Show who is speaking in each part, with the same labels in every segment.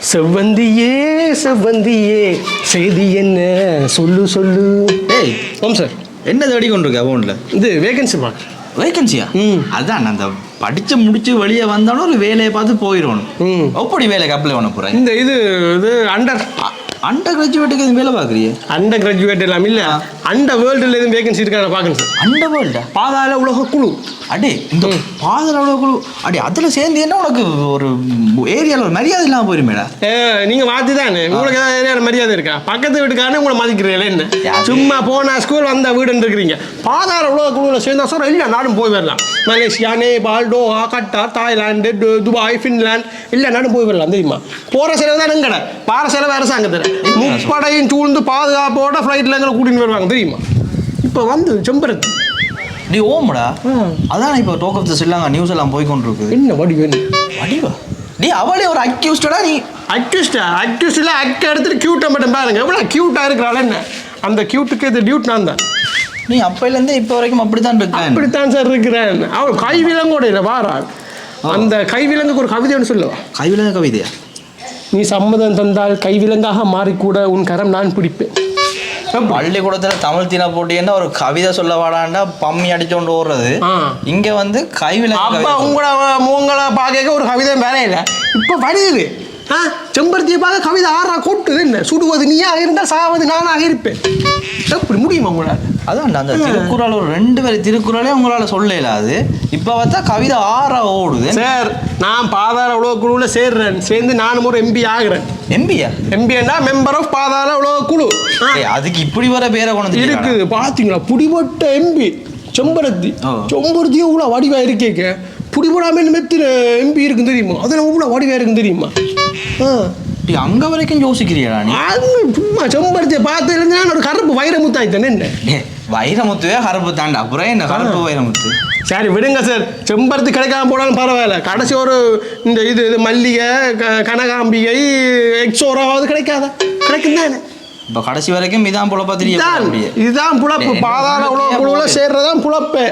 Speaker 1: செவ்வந்தியே செவ்வந்தியே செய்தி என்ன? சொல்லு சொல்லு.
Speaker 2: ஏய்
Speaker 1: ஓம் சார்.
Speaker 2: என்ன தேடி கொண்டிருக்க அக்கௌண்ட்ல
Speaker 1: இது வேகன்சி மார்க்
Speaker 2: வேகன்சியா
Speaker 1: ம்.
Speaker 2: அதான் அந்த படிச்சு முடிச்சு வெளியே வந்தாலும் ஒரு வேலையை பார்த்து போயிடணும்.
Speaker 1: ம்.
Speaker 2: எப்படி வேலைக்கு அப்ளை பண்ண போறேன்?
Speaker 1: இந்த இது இது அண்டர்
Speaker 2: அண்டர் கிராஜுவேட்டுக்கு எதுவும் வேலை பார்க்குறியே?
Speaker 1: அண்டர் கிராஜுவேட் எல்லாம் இல்லை. அண்டர் வேர்ல்டில் எதுவும் வேகன்சி இருக்கா பார்க்கணும் சார்
Speaker 2: அண்டர் வேர்ல்டா
Speaker 1: பாதாள உலக குழு.
Speaker 2: அடே இந்த பாதல் அவ்வளோ குழு. அடே அதில் சேர்ந்து என்ன உனக்கு ஒரு ஏரியாவில் ஒரு மரியாதை இல்லாமல் போயிருமேடா?
Speaker 1: ஏ, நீங்க மாத்தி தானே உங்களுக்கு ஏதாவது ஏரியாவில் மரியாதை இருக்கா? பக்கத்து வீட்டுக்காரனே உங்களை மதிக்கிறீங்களா என்ன? சும்மா போனா ஸ்கூல் வந்த வீடுன்னு இருக்கிறீங்க. பாதாள உலக குழுவில் சேர்ந்தா சார் இல்லை நாடும் போய் வரலாம் Malaysia Nepal Doha Qatar Thailand Dubai Finland இல்லை நாடும் போய் வரலாம் தெரியுமா? போற செலவு தான் எங்கட? பார செலவு அரசாங்கத்தில். முப்படையும் சூழ்ந்து பாதுகாப்போட ஃப்ளைட்டில் எங்களை கூட்டின்னு வருவாங்க தெரியுமா? இப்போ வந்து செம்பரத்து.
Speaker 2: நீ ஓம்டா? அதான் இப்போ talk of the Sri Lanka news எல்லாம் போய் கொண்டிருக்குது
Speaker 1: என்ன வடிவு
Speaker 2: வடிவா? நீ அவளே ஒரு அக்யூஸ்டடா நீ.
Speaker 1: அக்யூஸ்டா அக்யூஸ்டில் அக்க எடுத்துட்டு கியூட்டை மட்டும் பாருங்க. எவ்வளோ க்யூட்டாக இருக்கிறாள் என்ன? அந்த க்யூட்டுக்கு இது டியூட் நான் தான்.
Speaker 2: நீ அப்பையிலேருந்தே இப்போ வரைக்கும் அப்படித்தான் இருக்கேன்.
Speaker 1: அப்படித்தான் சார் இருக்கிறேன். அவள் கைவிலங்கோட இல்லை வாராள் அந்த கைவிலங்குக்கு ஒரு கவிதை ஒன்று சொல்லுவா?
Speaker 2: கைவிலங்க கவிதையா?
Speaker 1: நீ சம்மதம் தந்தால் கைவிலங்காக மாறிக்கூட உன் கரம் நான் பிடிப்பேன்.
Speaker 2: பள்ளிக்கூடத்துல தமிழ் தின போட்டின்னா ஒரு கவிதை சொல்ல வாடாண்டா பம்மி அடிச்சோண்டு ஓடுறது.
Speaker 1: ஆ.
Speaker 2: இங்க வந்து கைவிலங்க
Speaker 1: அப்ப. உங்களை உங்களை பார்க்க ஒரு கவிதை வேற இல்லை. இப்போ ஆ? செம்பருத்தியை பார்க்க கவிதை ஆறா கொட்டுது என்ன? சுடுவது நீயாக இருந்தால் சாவது நானாக இருப்பேன். எப்படி முடியுமா உங்களால்?
Speaker 2: அதான் அந்த திருக்குறள் ஒரு ரெண்டு பேர் திருக்குறளே உங்களால சொல்ல இயலாது. இப்ப பார்த்தா கவிதை ஆறா ஓடுது.
Speaker 1: சார் நான் பாதாள உலக குழுவில் சேர்றேன். சேர்ந்து நானும் ஒரு எம்பி ஆகிறேன்.
Speaker 2: எம்பியா
Speaker 1: எம்பின்னா மெம்பர் ஆஃப் பாதாள உலக குழு
Speaker 2: அதுக்கு இப்படி வர பேரை கொண்டு
Speaker 1: இருக்குது பாத்தீங்களா? புடிபட்ட எம்பி செம்பருத்தி.
Speaker 2: ஓ.
Speaker 1: செம்பருத்தி இவ்வளோ வடிவா இருக்கேக்க. புடிபடாம மெத்தின எம்பி இருக்கும் தெரியுமா? அதில் இவ்வளோ வடிவா இருக்கும் தெரியுமா? ஆ.
Speaker 2: அங்க வரைக்கும் யோசிக்கிறியா நீ?
Speaker 1: அது சும்மா செம்பருத்தியை பார்த்து இருந்தா ஒரு கருப்பு வைரமுத்தாயிட்டேன் என்ன?
Speaker 2: டேய், வைரமுத்துவே கருப்பு தாண்டா. அப்புறம் என்ன கருப்பு வைரமுத்து?
Speaker 1: சரி விடுங்க சார் செம்பருத்தி கிடைக்காம போனாலும் பரவாயில்ல. கடைசி ஒரு இந்த இது இது மல்லிகை கனகாம்பிகை எக்ஸோராவது கிடைக்காதா? கிடைக்கும் தானே
Speaker 2: இப்ப கடைசி வரைக்கும் இதான் பொழப்பா
Speaker 1: இதுதான்
Speaker 2: தெரிய
Speaker 1: இதுதான் புழப்பு. பாதாள
Speaker 2: உள்ளுக்குள்ளே
Speaker 1: குழுவில். சேர்றதான் புழப்பு.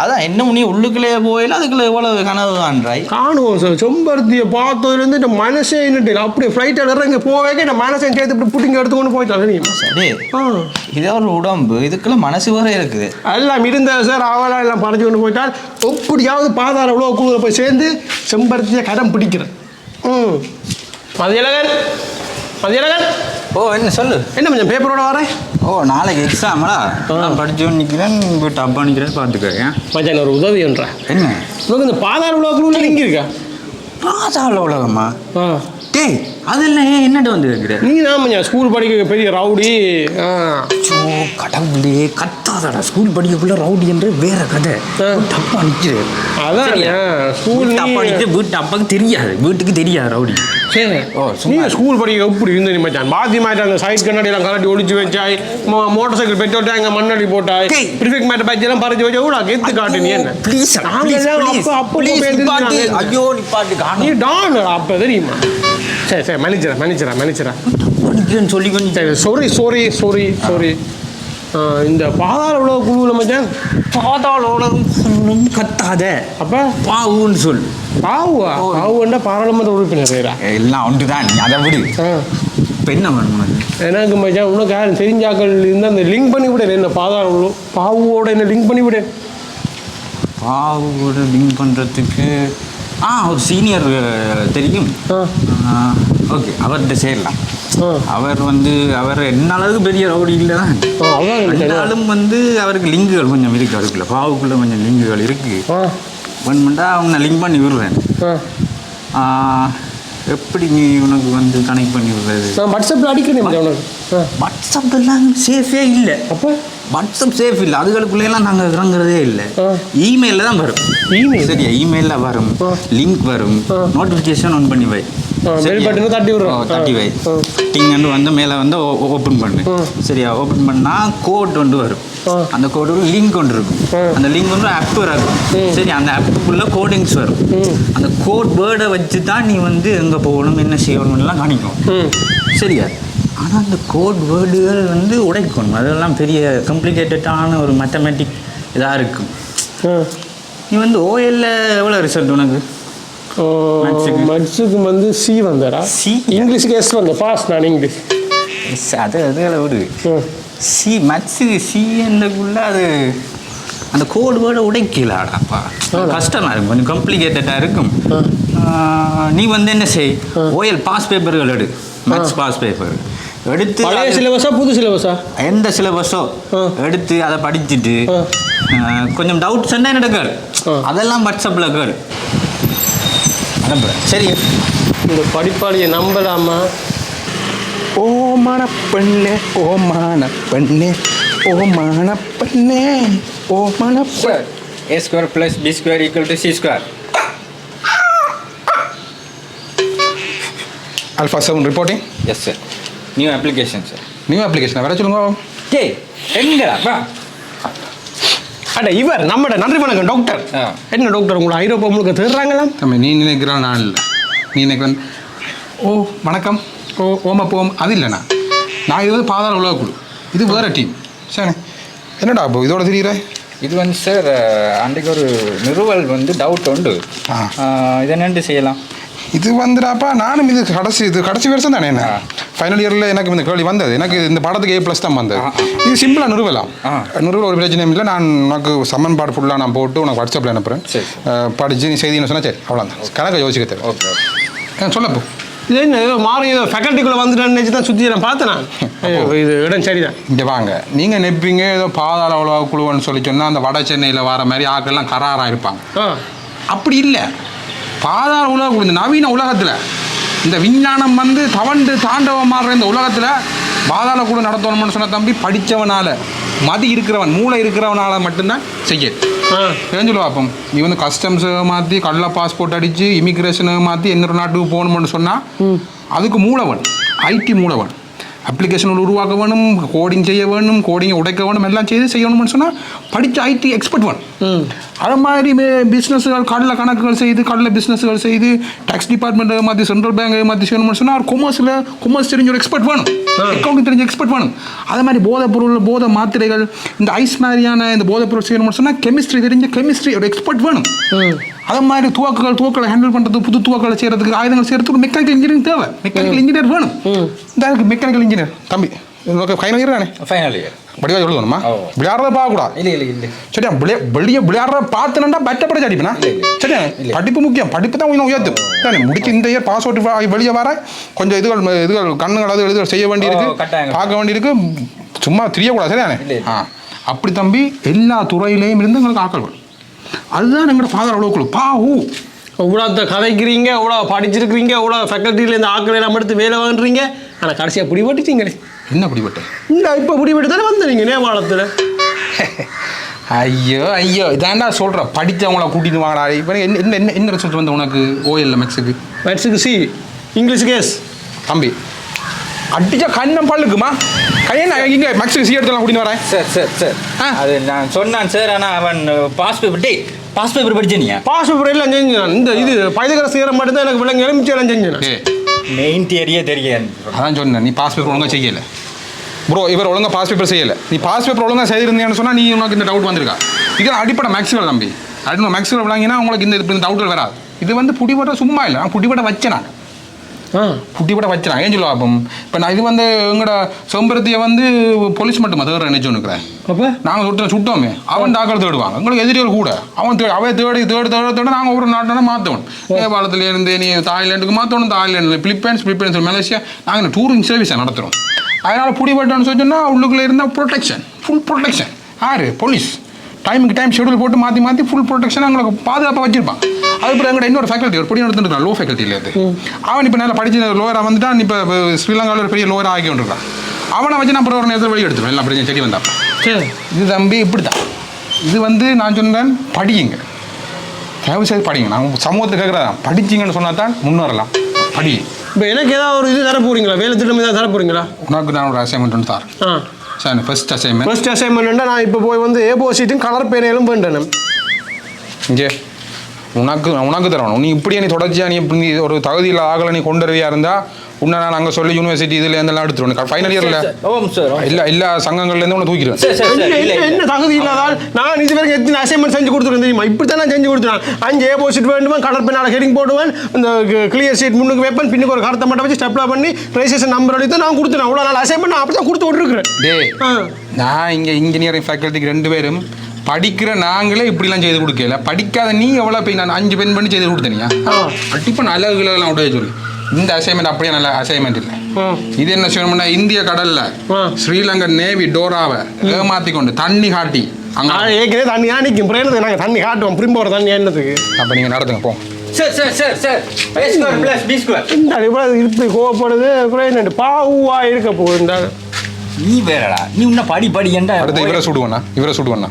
Speaker 2: அதான் இன்னும் நீ உள்ளுக்குள்ளே போயில அதுக்குள்ள எவ்வளவு கனவு காண்றாய்?
Speaker 1: காணுவோம் சார் செம்பருத்தியை பார்த்ததுலேருந்து இந்த மனசே என்னட்டு அப்படியே ஃப்ளைட்டில் இறங்கி போவே இந்த மனசையும் சேர்த்து இப்படி புட்டிங்க எடுத்துக்கொண்டு போயிட்டாங்க
Speaker 2: டேய்,
Speaker 1: ஆ.
Speaker 2: இதே ஒரு உடம்பு இதுக்குள்ள மனசு வர இருக்குது.
Speaker 1: எல்லாம் இருந்த சார் அவளாம் எல்லாம் பறிச்சு கொண்டு போயிட்டால் எப்படியாவது பாதாள உலக குழுவில் போய் சேர்ந்து செம்பருத்தியை கடம் பிடிக்கிறேன். ம். மதியழகன் மதியழகன்.
Speaker 3: ஓ என்ன சொல்லு?
Speaker 1: என்ன கொஞ்சம் பேப்பரோட வரேன்?
Speaker 3: ஓ நாளைக்கு எக்ஸாமடா நான் படிச்சு நிற்கிறேன் போய் டப்பா நிற்கிறேன் ஏன்?
Speaker 1: மச்சான் ஒரு உதவி என்றேன்
Speaker 3: என்ன?
Speaker 1: உனக்கு இந்த பாதாள உலக குழுவில் இங்கே இருக்கா
Speaker 3: பாதாள உலகமா? டேய் அதெல்லாம் ஏன் என்னட்டு வந்து கேட்குற
Speaker 1: நீ தான் மச்சான் ஸ்கூல் படிக்க பெரிய ரவுடி. ஆ.
Speaker 3: ஓ கத்தாதடா ஸ்கூல் படிக்கக்குள்ள ரவுடி என்று வேற கதை.
Speaker 1: ஆ.
Speaker 3: டப்பா நிற்கிறேன்
Speaker 1: அதான் ஸ்கூல்
Speaker 3: டப்பா நிற்க வீட்டு அப்பாவுக்கு தெரியாது. வீட்டுக்கு தெரியாது ரவுடி
Speaker 1: சரி.
Speaker 3: ஓ,
Speaker 1: நீ ஸ்கூல் படிக்க எப்படி இருந்த மச்சான்? பாத்தி மாட்ட அந்த சைட் கண்ணாடியெல்லாம் கலட்டி ஒளிச்சு வச்சாய் மோட்டார் சைக்கிள் பெற்று விட்டாங்க மண்ணடி போட்டாய்
Speaker 3: டேய்.
Speaker 1: பிரிஃபெக்ட் மேட்ட பைக் எல்லாம் பறிச்சு வச்சா கூட கெத்து காட்டு நீ என்ன?
Speaker 3: ப்ளீஸ்
Speaker 1: அப்ப அப்ப.
Speaker 3: ஐயோ
Speaker 1: நீ
Speaker 3: காணும்.
Speaker 1: டான் அப்ப தெரியுமா? சரி சரி மன்னிச்சிடா மன்னிச்சிடா மன்னிச்சிடா.
Speaker 3: சொல்லி கொஞ்சம்
Speaker 1: சாரி சாரி சாரி சாரி இந்த பாதாள உலக குழுவில் மச்சான்?
Speaker 3: பாதாள உலகம் கத்தாத.
Speaker 1: அப்ப?
Speaker 3: பாவுன்னு சொல்.
Speaker 1: பாவுவா? பாவுண்டா பாராளுமன்ற உறுப்பினர்
Speaker 3: எல்லாம் ஒன்று தான். அதை விடு. என்ன உனக்கு?
Speaker 1: எனக்கு மச்சான் உனக்கு யாரும் தெரிஞ்சாக்கள் இருந்தால் அந்த லிங்க் பண்ணி விட என்ன பாதாள உலகம் பாவுவோட என்ன லிங்க் பண்ணி விட.
Speaker 3: பாவோட லிங்க் பண்ணுறதுக்கு ஆ ஒரு சீனியர் தெரியும். ஓகே அவர்கிட்ட சேரலாம். அவர் வந்து அவர் என்ன அளவுக்கு பெரிய ரவுடி இல்லை தான் வந்து அவருக்கு லிங்குகள் கொஞ்சம் இருக்கு அதுக்குள்ள பாவுக்குள்ள கொஞ்சம் லிங்குகள் இருக்கு.
Speaker 1: ஆ.
Speaker 3: வேணுமெண்டா அவனை லிங்க் பண்ணி விடுறேன் எப்படி நீ உனக்கு வந்து கனெக்ட் பண்ணி விடுறது?
Speaker 1: வாட்ஸ்அப்பில் அடிக்கிறேன் மச்சான் உனக்கு ஆ.
Speaker 3: வாட்ஸ்அப் எல்லாம் சேஃபே இல்லை.
Speaker 1: அப்போ?
Speaker 3: வாட்ஸ்அப் சேஃப் இல்லை. அதுகளுக்குள்ளேலாம் நாங்கள் இறங்குறதே இல்லை. இமெயிலில் தான் வரும்.
Speaker 1: Email?
Speaker 3: சரியா? இமெயிலில் வரும். லிங்க் வரும். நோட்டிஃபிகேஷன் ஆன் பண்ணி வை.
Speaker 1: தட்டி விடுறோம்.
Speaker 3: ஓ, தட்டி வை. டிங்கன்னு வந்து மேலே வந்து ஓப்பன் பண்ணு. சரியா ஓப்பன் பண்ணால் கோட் வந்து வரும். அந்த கோடு லிங்க் ஒன்று இருக்கும். அந்த லிங்க் வந்து ஆப் இருக்கும். சரி அந்த ஆப்புக்குள்ளே கோடிங்ஸ் வரும். அந்த கோட் வேர்டை வச்சு தான் நீ வந்து எங்கே போகணும் என்ன செய்யணும்லாம் காணிக்கும் சரியா ஆனால் அந்த கோட் வேர்டுகள் வந்து உடைக்கணும் அதெல்லாம் பெரிய காம்ப்ளிகேட்டடான ஒரு மேத்தமெட்டிக் இதாக இருக்கும் நீ வந்து ஓஎல்ல எவ்வளோ ரிசல்ட் உனக்கு Maths-க்கு?
Speaker 1: மட்ஸுக்கு வந்து சி வந்தாரா
Speaker 3: C?
Speaker 1: இங்கிலீஷுக்கு எஸ் வந்த பாஸ் நான் இங்கிலீஷ்
Speaker 3: எஸ் அது அதுகளை விடு. சி மத்ஸுக்கு சி என்றக்குள்ள அது அந்த கோடு வேர்டை உடைக்கலாடாப்பா கஷ்டமாக இருக்கும் கொஞ்சம் காம்ப்ளிகேட்டடாக இருக்கும் நீ வந்து என்ன செய் ஓஎல் பாஸ் பேப்பர்கள் எடு மேத்ஸ் பாஸ் பேப்பர் எடுத்து
Speaker 1: பழைய சிலபஸா புது சிலபஸா
Speaker 3: எந்த சிலபஸோ. எடுத்து அதை படிச்சுட்டு கொஞ்சம் டவுட்ஸ் என்ன
Speaker 1: ஆ.
Speaker 3: அதெல்லாம் வாட்ஸ்அப்பில் கேள் அனுப்புகிறேன் சரி.
Speaker 1: இந்த படிப்பாளியை நம்பலாமா?
Speaker 4: ஓ மணப்பெண்ணே ஓ மணப்பெண்ணே ஓ மணப்பெண்ணே ஓ மணப்பெண்ணே
Speaker 3: A square plus B square equal to C square
Speaker 4: alpha seven reporting
Speaker 3: yes sir new application sir
Speaker 4: new application வேற சொல்லுங்க.
Speaker 3: டேய் எங்கடா? வா.
Speaker 1: அட இவர் நம்மட நன்றி வணக்கம் டாக்டர்
Speaker 3: ஆ.
Speaker 1: என்ன டாக்டர் உங்களை ஐரோப்பா முழுக்க தேடுறாங்களா?
Speaker 4: தம்பி நீ நினைக்கிற நான் இல்லை. நீ நினைக்கிற ஓ வணக்கம். ஓ ஓம போம். அது இல்லைண்ணா. நான் இது வந்து பாதாள உலக குழு. இது வேற டீம் சரி. என்னடா இப்போ இதோட தெரியுற
Speaker 5: இது வந்து சார் அன்றைக்கு ஒரு நிறுவல் வந்து டவுட் உண்டு. இதை என்னென்று செய்யலாம்?
Speaker 4: இது வந்துடாப்பா நானும் இது கடைசி இது கடைசி வருஷம் தானே என்ன? ஃபைனல் இயரில் எனக்கு இந்த கேள்வி வந்தது. எனக்கு இந்த படத்துக்கு ஏ ப்ளஸ் தான் வந்தது. இது சிம்பிளாக நிறுவலாம்.
Speaker 5: ஆ.
Speaker 4: நிறுவல ஒரு பிரச்சனையும் இல்லை. நான் உனக்கு சம்மன்பாடு ஃபுல்லாக நான் போட்டு உனக்கு வாட்ஸ்அப்பில் அனுப்புகிறேன். படித்து நீ செய்தின்னு சொன்னால் சரி அவ்வளோதான் கணக்கை யோசிக்க தேவை.
Speaker 5: ஓகே
Speaker 4: ஆ, சொல்லப்போ
Speaker 1: இது என்ன ஏதோ மாறி ஏதோ ஃபேக்கல்ட்டிக்குள்ளே வந்துட்டேன்னு நினச்சி தான் சுற்றி நான் பார்த்தேன்? நான் இது இடம் சரிதான்.
Speaker 4: இங்கே வாங்க. நீங்கள் நெப்பிங்க ஏதோ பாதாள உலக குழுன்னு சொல்லி சொன்னால் அந்த வட சென்னையில் வர மாதிரி ஆட்கள்லாம் கராராக இருப்பாங்க. அப்படி இல்லை. பாதாள உலக குழு இந்த நவீன உலகத்தில் இந்த விஞ்ஞானம் வந்து தவண்டு தாண்டவமாடுற இந்த உலகத்தில் பாதாள குழு நடத்தணும்னு சொன்ன தம்பி படித்தவனால மதி இருக்கிறவன் மூளை இருக்கிறவனால மட்டும்தான் செய்ய சொல்லுவா அப்போ? நீ வந்து கஸ்டம்ஸ் மாற்றி கள்ள பாஸ்போர்ட் அடித்து இமிக்ரேஷனை மாற்றி இன்னொரு நாட்டுக்கு போகணும்னு சொன்னால் அதுக்கு மூலவன் ஐடி மூலவன். அப்ளிகேஷன் உருவாக்க வேணும் கோடிங் செய்ய வேணும் கோடிங்கை உடைக்க வேணும் எல்லாம் செய்து செய்யணும்னு சொன்னால் படித்த ஐடி எக்ஸ்பர்ட் வேணும். அது மாதிரி பிஸ்னஸ்கள் கடல கணக்குகள் செய்து கடல பிஸ்னஸ்கள் செய்து டேக்ஸ் டிபார்ட்மெண்ட் மாற்றி சென்ட்ரல் பேங்க் மாற்றி செய்யணும்னு சொன்னால் கொமர்ஸில் கொமர்ஸ் தெரிஞ்ச ஒரு எக்ஸ்பர்ட் வேணும். அக்கௌண்ட் தெரிஞ்ச எக்ஸ்பர்ட் வேணும். அதே மாதிரி போதைப் பொருள் போதை மாத்திரைகள் இந்த ஐஸ் மாதிரியான இந்த போதைப் பொருள் செய்யணும்னு சொன்னால் கெமிஸ்ட்ரி தெரிஞ்ச கெமிஸ்ட்ரி ஒரு எக்ஸ்பர்ட் வேணும். அதே மாதிரி துவக்குகள் துவக்களை ஹேண்டில் பண்ணுறது புது துவக்களை செய்கிறதுக்கு ஆயுதங்கள் செய்கிறதுக்கு மெக்கானிக்கல் இன்ஜினியரிங் தேவை. மெக்கானிக்கல் இன்ஜினியர் வேணும். இந்த மெக்கானிக்கல் இன்ஜினியர் தம்பி ஃபைனல் இயர் தானே?
Speaker 5: ஃபைனல் இயர்
Speaker 4: சொல்லணுமா
Speaker 5: ஓ.
Speaker 4: விளையாடுறத பார்க்கக்கூடாது.
Speaker 5: இல்லை இல்லை இல்லை.
Speaker 4: சரியா? விளைய வெளியே விளையாடுற பார்த்துனா அடிப்பேனா?
Speaker 5: இல்லை, இல்லை.
Speaker 4: சரியா? படிப்பு முக்கியம். படிப்பு தான் கொஞ்சம் உயர்த்தும். தானே முடிச்சு இந்த இயர் பாஸ் அவுட் வெளியே வர கொஞ்சம் இதுகள் இதுகள் கண்ணுகள் அது இதுகள் செய்ய வேண்டியிருக்கு. பார்க்க வேண்டியிருக்கு. சும்மா தெரியக்கூடாது. சரியானே. ஆ. அப்படி தம்பி எல்லா துறையிலையும் இருந்து எங்களுக்கு ஆக்கள் வரும். அதுதான் எங்களோட ஃபாதர் அவ்வளோ பா ஊ.
Speaker 1: இவ்வளோ கதைக்கிறீங்க இவ்வளோ படிச்சிருக்கிறீங்க இவ்வளோ ஃபேக்கல்ட்டியில் இந்த ஆட்களை எல்லாம் எடுத்து வேலை வாங்குறீங்க. ஆனால் கடைசியாக பிடிபட்டுட்டீங்களே.
Speaker 4: என்ன அப்படிப்பட்ட
Speaker 1: இந்த இப்போ பிடிபட்டு தானே வந்தீங்க நேபாளத்தில்?
Speaker 4: ஐயோ ஐயோ இதாண்டா சொல்கிறேன் படித்தவங்கள கூட்டிட்டு வாங்கடா. இப்போ என்ன என்ன என்ன ரிசல்ட் வந்து உனக்கு? ஓஎல்ல மேக்ஸுக்கு
Speaker 1: மேட்ஸுக்கு சி இங்கிலீஷுக்கு எஸ்
Speaker 4: தம்பி அடிச்சா கண்ணம் பல்லுக்குமா? கையன் இங்கே மேக்ஸுக்கு சி எடுத்துலாம் கூட்டிட்டு வரேன்.
Speaker 5: Sir sir sir.
Speaker 4: ஆ.
Speaker 5: அது நான் சொன்னான் சார் ஆனால் அவன் பாஸ் பேப்பர் டேய் பாஸ் பேப்பர் படிச்சனியா
Speaker 1: பாஸ் பேப்பர் எல்லாம் செஞ்சேன் இந்த இது பைதகர சேர மட்டும்தான் எனக்கு விலங்கு எலுமிச்சை எல்லாம் செஞ்சேன்
Speaker 5: மெயின் தியரியே தெரியாது.
Speaker 4: அதான் சொன்னேன் நீ பாஸ் பேப்பர் ஒழுங்கா செய்யலை. ப்ரோ இவர் ஒழுங்கா பாஸ் பேப்பர் செய்யலை. நீ பாஸ் பேப்பர் ஒழுங்கா செய்திருந்தேன்னு சொன்னால் நீ உனக்கு இந்த டவுட் வந்திருக்கா? இதெல்லாம் அடிப்படை மேக்ஸுவல் தம்பி. அடிப்படை மேக்ஸுவல் விளாங்கினா உங்களுக்கு இந்த இந்த டவுட்கள் வராது. இது வந்து புடிபட்ட சும்மா இல்லை. நான் புடிபட்ட வச்சேன் நான்.
Speaker 1: ஆ.
Speaker 4: புட்டிப்பட வச்சேன் ஏன் சொல்லுவா அப்போ இப்போ நான் இது வந்து எங்களோட செம்பருத்தியை வந்து போலீஸ் மட்டும் தேடுற நினைச்சு நிற்கிறேன்
Speaker 1: அப்போ?
Speaker 4: நாங்கள் சுட்ட சுட்டோமே. அவன் தாக்கல் தேடுவாங்க எங்களுக்கு எதிரிகள் கூட. அவன் தேடி அவன் தேடி தேடி தேட தேட நாங்கள் ஒவ்வொரு நாட்டினா மாற்றணும் நேபாளத்துல இருந்து நீ தாய்லாண்டுக்கு மாற்றணும் தாய்லாந்து பிலிப்பைன்ஸ் பிலிப்பைன்ஸ் மலேசியா நாங்கள் டூரிங் சர்வீஸை நடத்துகிறோம் அதனால் பிடிபட்டோன்னு சொன்னோன்னா உள்ளுக்குள்ளே இருந்தால் ப்ரொடெக்ஷன் ஃபுல் ப்ரொடெக்ஷன் யார்? போலீஸ் டைமுக்கு டைம் ஷெடியூல் போட்டு மாற்றி மாற்றி ஃபுல் ப்ரொடெக்ஷன் அவங்களுக்கு பாதுகாப்பாக வச்சிருப்பான். அதுக்கப்புறம் எங்கள்கிட்ட இன்னொரு ஃபேக்கல்ட்டி ஒரு பொடி நடத்துட்டு லோ ஃபேக்கல்ட்டியில் அது அவன் இப்போ நல்லா படிச்சு லோயராக வந்துட்டான் இப்போ ஸ்ரீலங்காவில் ஒரு பெரிய லோயராக ஆகி கொண்டிருக்கான் அவனை வச்சு நான் அப்புறம் ஒரு நேரத்தில் வெளியே எடுத்துருவேன். எல்லாம் பிரச்சனை செடி வந்தான்
Speaker 1: சரி.
Speaker 4: இது தம்பி இப்படி தான் இது வந்து நான் சொன்னேன் படியுங்க. தயவு செய்து படிங்க நான் சமூகத்தில் கேட்குறேன் படிச்சிங்கன்னு சொன்னா தான் முன்னேறலாம் படி.
Speaker 1: இப்போ எனக்கு ஏதாவது ஒரு இது தர போறீங்களா வேலை திட்டம் ஏதாவது தர போறீங்களா
Speaker 4: உனக்கு நான் ஒரு அசைன்மெண்ட் ஒன்று தார்
Speaker 1: ஆ.
Speaker 4: சரி ஃபர்ஸ்ட் அசைன்மெண்ட்
Speaker 1: ஃபர்ஸ்ட் அசைன்மெண்ட்டா நான் இப்போ போய் வந்து ஏபோ சீட்டும் கலர் பேனையிலும் பண்ணிட்டேன்
Speaker 4: இங்கே உனக்கு உனக்கு தரணும். நீ இப்படியே நீ தொடர்ச்சியா நீ இப்படி ஒரு தகுதி இல்லாத ஆகலை நீ கொண்டு வருவியா இருந்தா உன்னை நான் அங்கே சொல்லி யூனிவர்சிட்டி இதுல இருந்தெல்லாம் எடுத்துருவேன் ஃபைனல் இயர்ல
Speaker 5: ஓம் சார்
Speaker 4: இல்ல எல்லா சங்கங்கள்ல இருந்து உன்னை தூக்கிடுவேன்.
Speaker 1: என்ன தகுதி இல்லாதால் நான் இது வரைக்கும் எத்தனை அசைன்மெண்ட் செஞ்சு கொடுத்துருக்கேன் தெரியுமா? இப்படி தான் நான் செஞ்சு கொடுத்துருவேன். அஞ்சு ஏ போசிட் வேண்டுமா? கலர் பெண்ணால் ஹெடிங் போடுவேன். இந்த கிளியர் ஷீட் முன்னுக்கு வைப்பேன். பின்னுக்கு ஒரு கருத்தை மட்டும் வச்சு ஸ்டெப்ல பண்ணி ரெஜிஸ்ட்ரேஷன் நம்பர் எடுத்து நான் கொடுத்துறேன் அவ்வளோ நாள் அசைன்மெண்ட் நான் அப்படி தான் கொடுத்து விட்டுருக்கிறேன்.
Speaker 4: நான் இங்க இன்ஜினியரிங் ஃபேக்கல்ட்டிக்கு ரெண்டு பேரும் படிக்கிற நாங்களே இப்படிலாம் செய்து கொடுக்கல. படிக்காத நீ எவ்வளோ போய் நான் அஞ்சு பெண் பண்ணி செய்து கொடுத்தனியா அட்டிப்ப நல்ல எல்லாம் உடைய சொல்லி. இந்த அசைன்மெண்ட் அப்படியே நல்ல அசைன்மெண்ட் இல்லை. இது என்ன செய்யணும்னா இந்திய கடல்ல
Speaker 1: ஆ.
Speaker 4: ஸ்ரீலங்கன் நேவி டோராவை ஏமாத்தி கொண்டு தண்ணி காட்டி அங்க
Speaker 1: ஏற்கனவே தண்ணி நிற்கும் பிரேனது நாங்கள் தண்ணி காட்டுவோம். பிரிம்போட தண்ணி என்னதுக்கு
Speaker 4: அப்ப நீங்க நடத்துங்க போ.
Speaker 5: Sir sir sir sir.
Speaker 1: இந்த இப்படி கோவப்படுது. பிரேன் பாவா இருக்க போகுது.
Speaker 3: நீ வேறடா. நீ இன்னும் படி படி
Speaker 4: அடுத்து இவரை சுடுவேண்ணா. இவரை சுடுவேண்ணா.